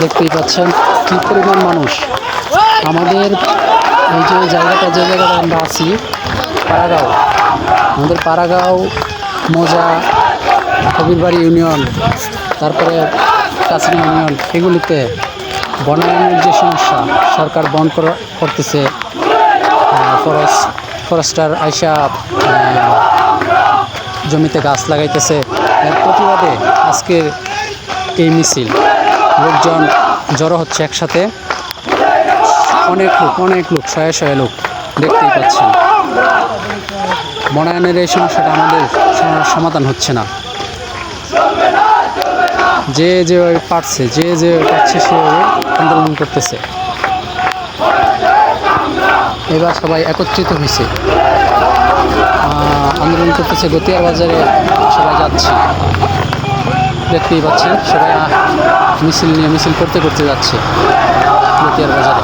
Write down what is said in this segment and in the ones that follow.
দেখতেই পাচ্ছেন কি পরিমাণ মানুষ। আমাদের এই যে জায়গাটা যে জায়গাটা আমরা আছি, পাড়াগাঁও। আমাদের পাড়াগাঁও, মোজা, কবিরবাড়ি ইউনিয়ন, তারপরে কাছনা ইউনিয়ন, এগুলিতে বনায়নের যে সমস্যা, সরকার বন করা- করতেছে ফরেস্ট ফরেস্টার আইসা জমিতে গাছ লাগাইতেছে। এর প্রতিবাদে আজকের এই মিছিল। লোকজন জড়ো হচ্ছে একসাথে। অনেক লোক অনেক লোক, শয়ে শয়ে লোক দেখতেই পাচ্ছেন। বনায়নের এই সমস্যাটা আমাদের সমাধান হচ্ছে না। যে যে পারছে, যে যে পারছে সে আন্দোলন করতেছে। এবার সবাই একত্রিত হয়েছে। আন্দোলন করতেছে গতিয়া বাজারে সবাই যাচ্ছে। দেখতেই পাচ্ছেন, সবাই মিছিল নিয়ে মিছিল করতে করতে যাচ্ছে বাজারে।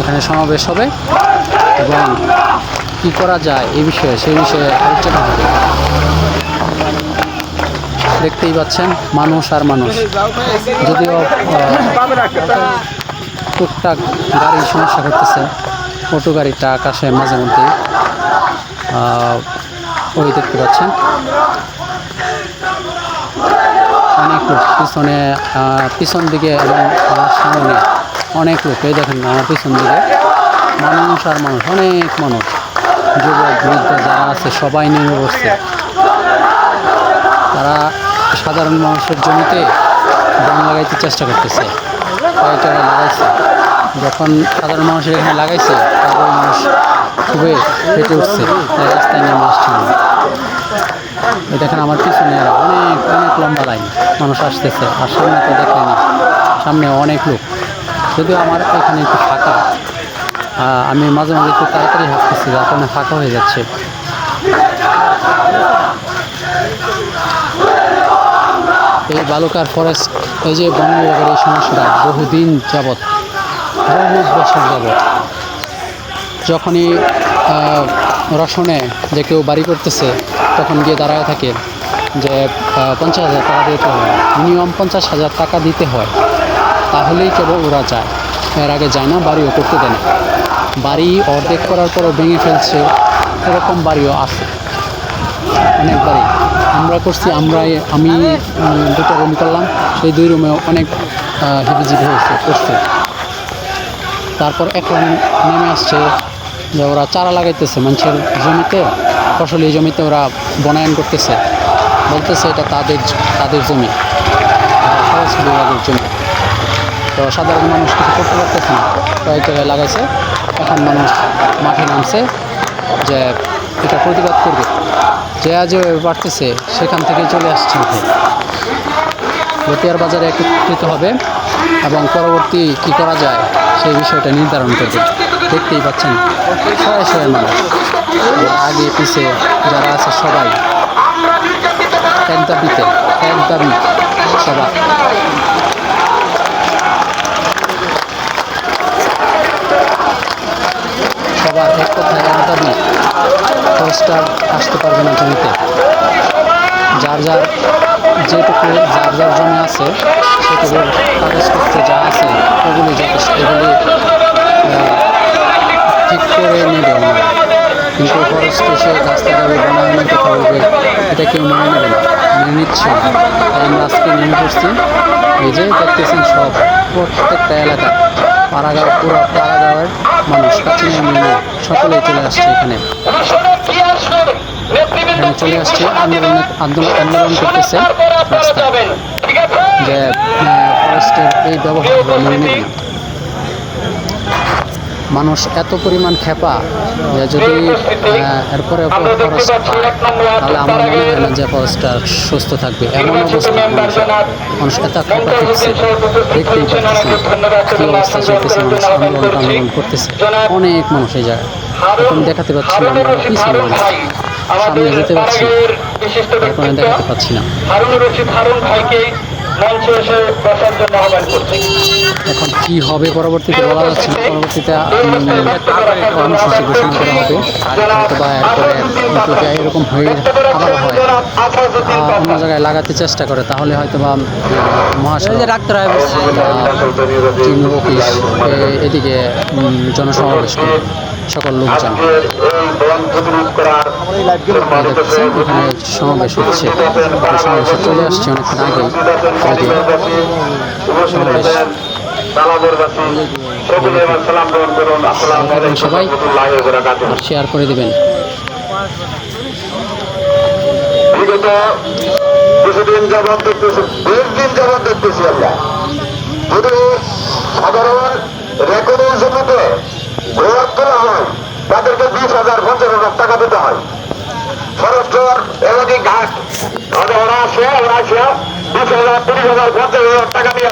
এখানে সমাবেশ হবে এবং কি করা যায় এই বিষয়ে, সেই বিষয়ে আলোচনা হবে। দেখতেই পাচ্ছেন, মানুষ আর মানুষ। যদিও টুকটাক গাড়ির সমস্যা করতেছে অটো গাড়িটা আকাশে মাঝে মধ্যে ওই দেখতে পাচ্ছেন। লোক পিছনে পিছন দিকে এবং আমার সামনে অনেক লোক। এই দেখেন আমার পিছন দিকে। মানুষ আর মানুষ, অনেক মানুষ। যুবক, বৃদ্ধ যারা আছে, সবাই নেমে বসছে। তারা সাধারণ মানুষের জমিতে বন লাগাইতে চেষ্টা করতেছে। কয়েক জায়গায় লাগাইছে। যখন সাধারণ মানুষের এখানে লাগাইছে তারপরে মানুষ খুবই ফেটে উঠছে। রাস্তায় নেমে আসছে মানুষ। এই দেখেন আমার পিছনে অনেক অনেক লম্বা লাইন মানুষ আসতেছে, আর সামনে তো দেখেনি, সামনে অনেক লোক। যদিও আমার এখানে একটু ফাঁকা আমি মাঝে মাঝে একটু তাড়াতাড়ি হাঁটতেছি, যার কারণে ফাঁকা হয়ে যাচ্ছে। এই বালুকার ফরেস্ট এই যে বন বিভাগের এই সমস্যাটা বহুদিন যাবৎ, বহু বছর যাবৎ, যখনই রসনে যে কেউ বাড়ি করতেছে, তখন গিয়ে দাঁড়ায় থাকে যে পঞ্চাশ হাজার টাকা দিতে হয়। মিনিমাম পঞ্চাশ হাজার টাকা দিতে হয়। তাহলেই কেবল ওরা যায় এর আগে যায় না, বাড়িও করতে দেয় না। বাড়ি অর্ধেক করার পরও ভেঙে ফেলছে। এরকম বাড়িও আছে। অনেক বাড়ি। আমরা করছি আমরা আমি দুটো রুম করলাম। সেই দুই রুমে অনেক হিবিজিবি হয়েছে, করছে। তারপর এখন নেমে আসছে যে ওরা চারা লাগাইতেছে মানুষের জমিতে, ফসলি জমিতে ওরা বনায়ন করতেছে। বলতেছে এটা তাদের তাদের জমি। বিভাগের জমি। তো সাধারণ মানুষ কিছু করতে পারতেছে না। কয়েক জায়গায় লাগাইছে। এখন মানুষ মাঠে নামছে যে এটা প্রতিবাদ করবে। যে আজ বাড়তেছে, সেখান থেকে চলে আসছে লতিয়ার বাজারে একত্রিত হবে এবং পরবর্তী কি করা যায়, সেই বিষয়টা নির্ধারণ করবে। দেখতেই পাচ্ছেন শয়ে শয়ে মানুষ আগে পিছে যারা আছে সবাই এক দাবিতে এক দাবি ফরেস্টার আসতে পারবে না জমিতে। যার যার যেটুকু, যার যার জমি আছে, সেটুকুর কাগজপত্র যা আছে এসে রাস্তা যাবে বনায়নের কথা বলবে, এটা কেউ মেনে নেবে না, মেনে নিচ্ছে আমরা আজকে নেমে পড়ছি, এই যে দেখতেছেন সব, প্রত্যেকটা এলাকা, পাড়াগাঁও, পুরো পাড়াগাঁওয়ের মানুষ কাছে ইউনিয়নের সকলেই চলে আসছে এখানে। এখানে চলে আসছে আন্দোলন আন্দোলন আন্দোলন করতেছে রাস্তায়। যে ফরেস্টের এই ব্যবহার মেনে নেবে না। মানুষ এত পরিমাণ খেপা যে যদি এরপরে ফরেস্ট পায় তাহলে আমার মনে হয় না যে ফরেস্টটা সুস্থ থাকবে। এমন অবস্থা মানুষ এত খেপা থাকছে দেখতেই কী অবস্থা চলতেছে মানুষ আন্দোলন আন্দোলন করতেছে অনেক মানুষ এই জায়গায়। এখন দেখাতে পাচ্ছি না আমরা পিছনে মানুষ সামনে যেতে পারছি এখন দেখাতে পাচ্ছি না। হারুন রশিদ হারুন ভাইকে মঞ্চে এসে বসার জন্য আহ্বান করছি। এখন কি হবে পরবর্তীতে বলা যাচ্ছে না। পরবর্তীতে কর্মসূচি ঘোষণা করা হবে। অথবা এরপরে যদি এরকম হয়ে আবার হয়। অন্য জায়গায় লাগাতে চেষ্টা করে তাহলে হয়তো বা মহাসড়ক ডাক্তার অফিস এদিকে জনসমাবেশ করবে সকল লোকজন। এখানে সমাবেশ হচ্ছে। সমাবেশে চলে আসছে অনেকক্ষণ আগেই। সবাই। শেয়ার করে দিবেন। বিগত কিছুদিন যাবৎ দেখতেছি বিশ দিন যাবৎ দেখতেছি আমরা। যদি সাধারণ রেকর্ডের জমিতে ভোট করা হয় তাদেরকে বিশ হাজার পঞ্চাশ হাজার টাকা দিতে হয়। ফরেস্টর ঘাট ওরা আসে ওরা আসে বিশ হাজার তিরিশ হাজার পঞ্চাশ হাজার টাকা দিয়ে